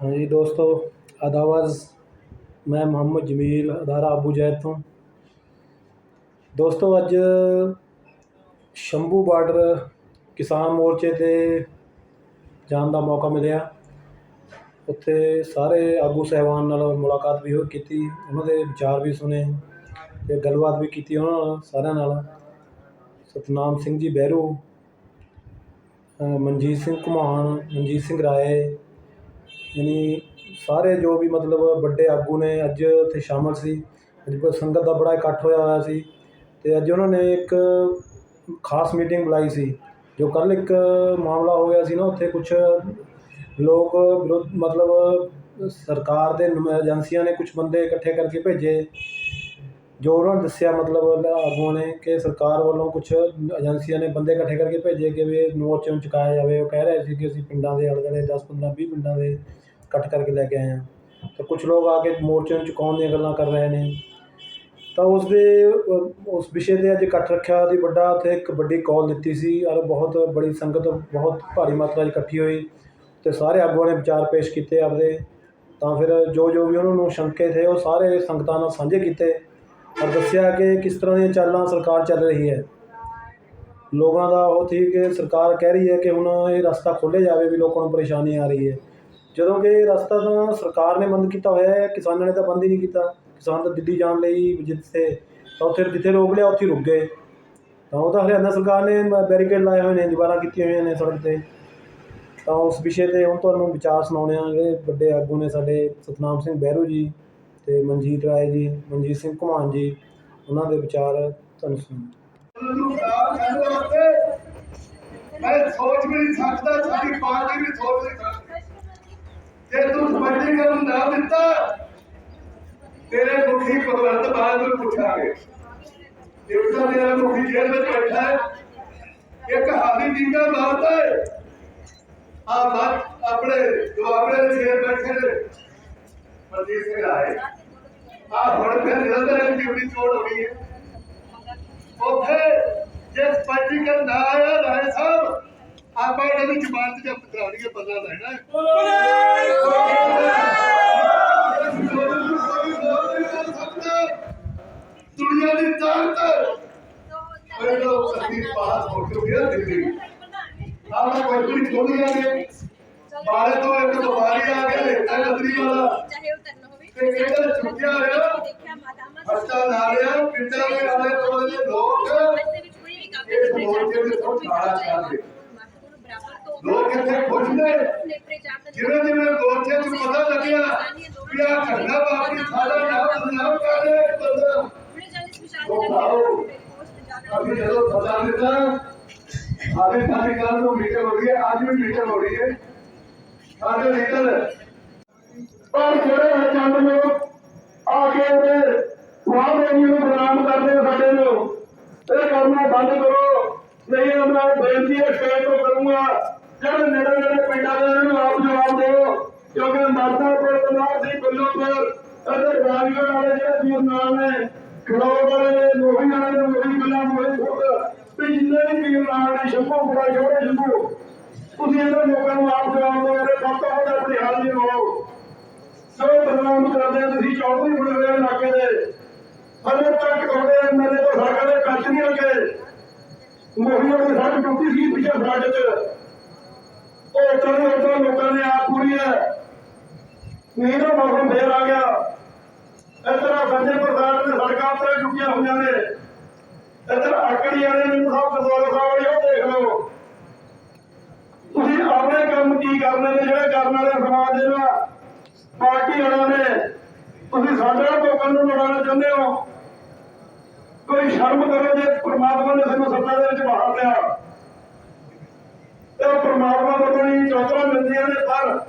हाँ जी दोस्तों अदावज़ मैं मोहम्मद जमील अदारा अबू जैद ਤੋਂ ਦੋਸਤੋ ਅੱਜ ਸ਼ੰਭੂ ਬਾਰਡਰ ਕਿਸਾਨ ਮੋਰਚੇ ਤੇ ਜਾਣ ਦਾ ਮੌਕਾ ਮਿਲਿਆ ਉੱਥੇ ਸਾਰੇ ਆਗੂ ਸਹਿਬਾਨ ਨਾਲ ਮੁਲਾਕਾਤ ਵੀ ਹੋ ਕੀਤੀ ਉਹਨਾਂ ਦੇ ਵਿਚਾਰ ਵੀ ਸੁਣੇ ਤੇ ਗੱਲਬਾਤ ਵੀ ਕੀਤੀ ਉਹਨਾਂ ਨਾਲ ਸਾਰਿਆਂ ਨਾਲ ਸਤਨਾਮ ਸਿੰਘ ਜੀ ਬਹਿਰੂ ਅ, ਮਨਜੀਤ ਸਿੰਘ ਘੁਮਾਣ ਮਨਜੀਤ ਸਿੰਘ ਰਾਏ ਯਾਨੀ ਸਾਰੇ ਜੋ ਵੀ ਮਤਲਬ ਵੱਡੇ ਆਗੂ ਨੇ ਅੱਜ ਉੱਥੇ ਸ਼ਾਮਲ ਸੀ, ਅੱਜ ਸੰਗਤ ਦਾ ਬੜਾ ਇਕੱਠ ਹੋਇਆ ਹੋਇਆ ਸੀ ਅਤੇ ਅੱਜ ਉਹਨਾਂ ਨੇ ਇੱਕ ਖਾਸ ਮੀਟਿੰਗ ਬੁਲਾਈ ਸੀ, ਜੋ ਕੱਲ੍ਹ ਇੱਕ ਮਾਮਲਾ ਹੋ ਗਿਆ ਸੀ ਨਾ, ਉੱਥੇ ਕੁਛ ਲੋਕ ਵਿਰੁੱਧ ਮਤਲਬ ਸਰਕਾਰ ਦੇ ਏਜੰਸੀਆਂ ਨੇ ਕੁਛ ਬੰਦੇ ਇਕੱਠੇ ਕਰਕੇ ਭੇਜੇ ਜੋ ਉਹਨਾਂ ਨੇ ਦੱਸਿਆ, ਮਤਲਬ ਆਗੂਆਂ ਨੇ ਕਿ ਸਰਕਾਰ ਵੱਲੋਂ ਕੁਛ ਏਜੰਸੀਆਂ ਨੇ ਬੰਦੇ ਇਕੱਠੇ ਕਰਕੇ ਭੇਜੇ ਕਿ ਵੀ ਇਹ ਮੋਰਚੇ ਨੂੰ ਚੁਕਾਇਆ ਜਾਵੇ। ਉਹ ਕਹਿ ਰਹੇ ਸੀ ਕਿ ਅਸੀਂ ਪਿੰਡਾਂ ਦੇ ਆਲੇ ਦੁਆਲੇ ਦਸ ਪੰਦਰਾਂ ਵੀਹ ਪਿੰਡਾਂ ਦੇ ਇਕੱਠ ਕਰਕੇ ਲੈ ਕੇ ਆਏ ਹਾਂ। ਤਾਂ ਕੁਝ ਲੋਕ ਆ ਕੇ ਮੋਰਚੇ ਨੂੰ ਚੁਕਾਉਣ ਦੀਆਂ ਗੱਲਾਂ ਕਰ ਰਹੇ ਨੇ। ਤਾਂ ਉਸ ਦੇ, ਉਸ ਵਿਸ਼ੇ 'ਤੇ ਅੱਜ ਇਕੱਠ ਰੱਖਿਆ ਦੀ ਵੱਡਾ ਉੱਥੇ ਇੱਕ ਵੱਡੀ ਕਾਲ ਦਿੱਤੀ ਸੀ ਔਰ ਬਹੁਤ ਬੜੀ ਸੰਗਤ ਬਹੁਤ ਭਾਰੀ ਮਾਤਰਾ 'ਚ ਇਕੱਠੀ ਹੋਈ ਤੇ ਸਾਰੇ ਆਗੂਆਂ ਨੇ ਵਿਚਾਰ ਪੇਸ਼ ਕੀਤੇ ਆਪਦੇ। ਤਾਂ ਫਿਰ ਜੋ ਜੋ ਵੀ ਉਹਨਾਂ ਨੂੰ ਸ਼ੰਕੇ ਥੇ, ਉਹ ਸਾਰੇ ਸੰਗਤਾਂ ਨਾਲ ਸਾਂਝੇ ਕੀਤੇ। ਔਰ ਦੱਸਿਆ ਕਿ ਕਿਸ ਤਰ੍ਹਾਂ ਦੀਆਂ ਚਾਲਾਂ ਸਰਕਾਰ ਚੱਲ ਰਹੀ ਹੈ। ਲੋਕਾਂ ਦਾ ਉਹ ਸੀ ਕਿ ਸਰਕਾਰ ਕਹਿ ਰਹੀ ਹੈ ਕਿ ਹੁਣ ਇਹ ਰਸਤਾ ਖੋਲ੍ਹਿਆ ਜਾਵੇ ਵੀ ਲੋਕਾਂ ਨੂੰ ਪਰੇਸ਼ਾਨੀ ਆ ਰਹੀ ਹੈ। ਜਦੋਂ ਕਿ ਇਹ ਰਸਤਾ ਤਾਂ ਸਰਕਾਰ ਨੇ ਬੰਦ ਕੀਤਾ ਹੋਇਆ ਹੈ, ਕਿਸਾਨਾਂ ਨੇ ਤਾਂ ਬੰਦ ਹੀ ਨਹੀਂ ਕੀਤਾ। ਕਿਸਾਨ ਤਾਂ ਦਿੱਲੀ ਜਾਣ ਲਈ ਜਿੱਥੇ, ਤਾਂ ਉੱਥੇ ਜਿੱਥੇ ਰੋਕ ਲਿਆ, ਉੱਥੇ ਹੀ ਰੁਕ ਗਏ। ਤਾਂ ਉਹ ਤਾਂ ਹਰਿਆਣਾ ਸਰਕਾਰ ਨੇ ਬੈਰੀਕੇਡ ਲਾਏ ਹੋਏ ਨੇ ਦੀਵਾਰਾਂ ਕੀਤੀਆਂ ਹੋਈਆਂ ਨੇ ਸੜਕ 'ਤੇ। ਤਾਂ ਉਸ ਵਿਸ਼ੇ 'ਤੇ ਹੁਣ ਤੁਹਾਨੂੰ ਵਿਚਾਰ ਸੁਣਾਉਣੇ ਆ ਜਿਹੜੇ ਵੱਡੇ ਆਗੂ ਨੇ ਸਾਡੇ ਸਤਨਾਮ ਸਿੰਘ ਬਹਿਰੂ ਜੀ। ਤੇ ਮਨਜੀਤ ਰਾਏ ਜੀ, ਮਨਜੀਤ ਸਿੰਘ ਘੁਮਾਨ ਜੀ, ਉਹਨਾਂ ਦੇ ਵਿਚਾਰ ਤੁਹਾਨੂੰ ਸੁਣਾਉਂਦੇ ਮੈਂ ਸੋਚ ਵੀ ਨਹੀਂ ਸਕਦਾ, ਸਾਡੀ ਪਾਰਟੀ ਵੀ ਸੋਚ ਨਹੀਂ ਸਕਦੀ। ਜੇ ਤੂੰ ਸਪਸ਼ਟੀਕਰਨ ਨਾ ਦਿੱਤਾ, ਤੇਰੇ ਮੁਖੀ ਭਗਵੰਤ ਮਾਨ ਨੂੰ ਪੁੱਛਾਂਗੇ। ਇੱਕ ਤਾਂ ਮੇਰਾ ਮੁਖੀ ਜੇਲ੍ਹ ਵਿੱਚ ਬੈਠਾ ਹੈ, ਇੱਕ ਹਾਦੀ ਡਿੰਗਾ ਮਾਰਦਾ ਹੈ। ਆ ਬਾਤ ਆਪਣੇ ਦੁਆਬੜੇ ਦੇ ਸ਼ੇਰ ਬੈਠੇ ਨੇ। ਮਨਜੀਤ ਸਿੰਘ ਆਏ। ਆ ਹੁਣ ਫਿਰ ਨਿਰੰਤਰ ਇੱਕ ਡਿਊਟੀ ਚੋੜ ਹੋ ਗਈ ਹੈ ਉੱਥੇ ਜੇ ਸਪਸ਼ਟੀਕਰਨ ਨਾ ਆਇਆ ਰਾਏ ਸਾਹਿਬ ਆਪਾਂ ਇਹਨਾਂ ਦੀ ਜ਼ਮਾਨਤ ਜਾਂ ਪਤਰਾਣੀਏ ਬਦਲਾ ਲੈਣਾ ਹੈ ਦੁਨੀਆ ਦੀ ਤਾਕਤ ਪਹਿਲਾਂ ਸਦੀ ਪਾਸ ਹੋ ਚੁੱਕੀ ਹੈ ਦਿੱਲੀ ਆਪਣਾ ਕੋਈ ਵੀ ਖੋਲ ਜਾਗੇ ਬਾਰੇ ਤੋਂ ਇੱਕ ਬਿਮਾਰੀ ਆ ਗਿਆ ਲੇਟਾ ਨਦਰੀ ਵਾਲਾ ਤੇ ਕਿਹੜਾ ਚੁੱਕਿਆ ਹੋਇਆ ਹਸਤਾ ਨਾਲਿਆ ਪਿੰਡਾਂ ਦੇ ਆਲੇ ਦੁਆਲੇ ਦੇ ਲੋਕ ਇਸ ਮੋਰਚੇ ਦੇ ਤੋਂ ਖਾਣਾ ਚਾਹਦੇ ਲੋਕ ਇੱਥੇ ਖੁਸ਼ ਨੇ। ਜਿਵੇਂ ਜਿਵੇਂ ਮੋਰਚੇ ਨੂੰ ਪਤਾ ਲੱਗਿਆ ਵੀ ਆ ਘਟਨਾ ਵਾਪਰੀ, ਸਾਡਾ ਨਾਮ ਨਾਮ ਕਾਲੇ ਬੰਦਾ ਉਹਨੇ ਜਾਨੀ ਉਹ ਆਓ। ਅਭੀ ਜਦੋਂ ਪਤਾ ਦਿੱਤਾ ਆਦੇ ਸਾਡੀ ਗੱਲ ਨੂੰ ਮੀਟਿੰਗ ਹੋ ਰਹੀ ਹੈ, ਅੱਜ ਵੀ ਮੀਟਿੰਗ ਹੋ ਰਹੀ ਹੈ। ਸਾਡੇ ਲੀਡਰ ਪਰ ਜਿਹੜੇ ਚੰਦ ਲੋਕ ਆ ਕੇ ਉਹਦੇ ਸਵਾਲ ਦੇਣੀ ਨੂੰ ਬਦਨਾਮ ਕਰਦੇ ਸਾਡੇ ਨੂੰ? ਇਹ ਕਰਨਾ ਬੰਦ ਕਰੋ। ਨਹੀਂ ਤਾਂ ਬੇਨਤੀ ਹੈ ਸਟੇਟ ਤੋਂ ਕਰੂੰਗਾ। ਜਿਹੜੇ ਨੇੜੇ ਨੇੜੇ ਪਿੰਡਾਂ ਦੇ ਇਹਨਾਂ ਨੂੰ ਆਪ ਜਵਾਬ ਦਿਓ। ਕਿਉਂਕਿ ਮਰਦਾਪੁਰ ਬਨਾਰ ਦੀ ਬੱਲੋਪੁਰ ਅਤੇ ਰਾਜਗੜ੍ਹ ਵਾਲੇ ਜਿਹੜੇ ਵੀਰ ਨਾਲ ਨੇ ਖੜੋੜ ਵਾਲੇ ਮੋਹੀ ਵਾਲੇ ਨੇ ਮੋਹੀ ਗੱਲਾਂ ਮੋਹੀ ਫੁੱਟ, ਤੇ ਜਿੰਨੇ ਵੀ ਵੀਰ ਨਾਲ ਨੇ, ਸ਼ੰਭੂ ਬੜਾ ਛੋੜੇ ਸ਼ੰਭੂ। ਤੁਸੀਂ ਇਹਨਾਂ ਲੋਕਾਂ ਨੂੰ ਆਪ ਜਵਾਬ ਦਿਓ ਮੇਰੇ ਸਭ ਤੋਂ ਵੱਡਾ ਆਪਣੇ ਹਾਲ ਨਹੀਂ ਹੋ ਸੋ ਬਦਨਾਮ ਕਰਦੇ ਤੁਸੀਂ, ਚੌਧਰੀ ਬਣੇ ਹੋਏ ਇਲਾਕੇ ਦੇ। ਹਲੇ ਤੱਕ ਤੁਹਾਡੇ ਮੇਰੇ ਤੋਂ ਸਾਡਾ ਦੇ ਕੱਚ ਨਹੀਂ ਲੱਗੇ ਮੋਹੀਆਂ ਦੀ ਸੜਕ ਟੁੱਟੀ ਸੀ ਪਿੱਛੇ ਫਲੱਡ ਚ। ਉਹ ਤਰੇ ਉਦੋਂ ਲੋਕਾਂ ਨੇ ਆਪ ਪੂਰੀ ਹੈ। ਮੀਂਹ ਦਾ ਮੌਸਮ ਫੇਰ ਆ ਗਿਆ। ਇੱਧਰ ਆ ਸੰਜੇ ਪ੍ਰਸਾਦ ਨੇ ਸੜਕਾਂ ਉੱਤੇ ਟੁੱਟੀਆਂ ਹੋਈਆਂ ਨੇ। ਇੱਧਰ ਆਕੜੀ ਵਾਲੇ ਨੇ ਸਾਹਿਬ ਗੁਰਦੁਆਰਾ ਸਾਹਿਬ ਵਾਲੇ ਉਹ ਦੇਖ ਲਓ। ਤੁਸੀਂ ਆਪਣੇ ਕੰਮ ਕੀ ਕਰਨੇ ਨੇ, ਜਿਹੜੇ ਕਰਨ ਵਾਲੇ ਸਮਾਜ ਦੇ ਨਾਲ ਪਾਰਟੀ ਵਾਲਿਆਂ ਨੇ ਤੁਸੀਂ ਸਾਡੇ ਲੋਕਾਂ ਨੂੰ ਲੜਾਉਣਾ ਚਾਹੁੰਦੇ ਹੋ। ਕੋਈ ਸ਼ਰਮ ਕਰੋ ਜੇ ਪ੍ਰਮਾਤਮਾ ਨੇ ਸਾਨੂੰ ਸੱਤਾ ਦੇ ਵਿੱਚ ਬਾਹਰ ਲਿਆ। ਤੇ ਉਹ ਪ੍ਰਮਾਤਮਾ ਵੱਲੋਂ ਹੀ ਚੌਧਰਾ ਮਿਲਦੀਆਂ ਨੇ ਪਰ